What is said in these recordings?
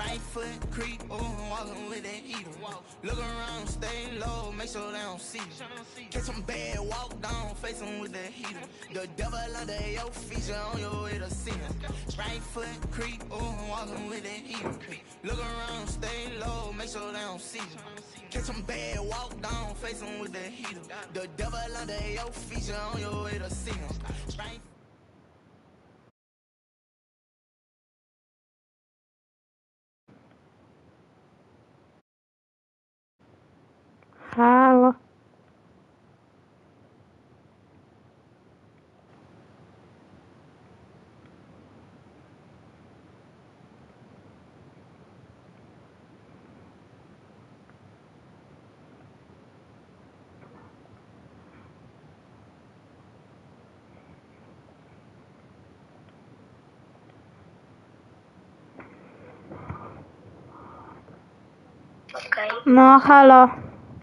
Right foot creep, ooh, I'm walking with that heater. Look around, stay low, make sure they don't see you. Catch some bad, walk down, face 'em with the heater. The devil under your feet, you on your way to see. Right foot creep, ooh, I'm walking with that heater. Look around, stay low, make sure they don't see you. Catch some bad, walk down, face 'em with the heater. The devil under your feet, you on your way to see. Right Okej. No halo.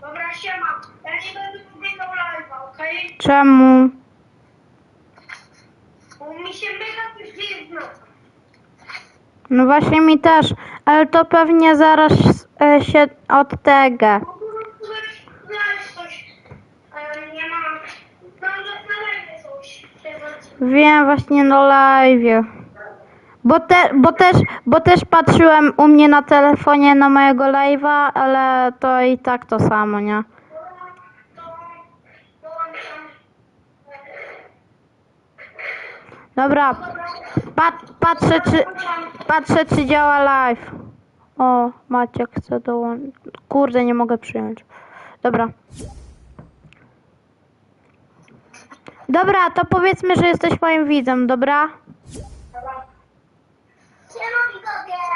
Dobra, siema. Ja nie będę nagrywał live'a, okej? Czemu? Bo mi się mega coś nocy. No właśnie mi też, ale to pewnie zaraz e, się od tego. Znaleźć coś. Ale nie mam. Mam że na live coś. Tego- Wiem właśnie na live. Bo, te, bo, też, bo też patrzyłem u mnie na telefonie na mojego live'a, ale to i tak to samo, nie? Dobra, pat, patrzę, czy, patrzę czy działa live. O, Maciek chce dołączyć. Kurde, nie mogę przyjąć. Dobra. Dobra, to powiedzmy, że jesteś moim widzem, dobra? Siema, widzowie.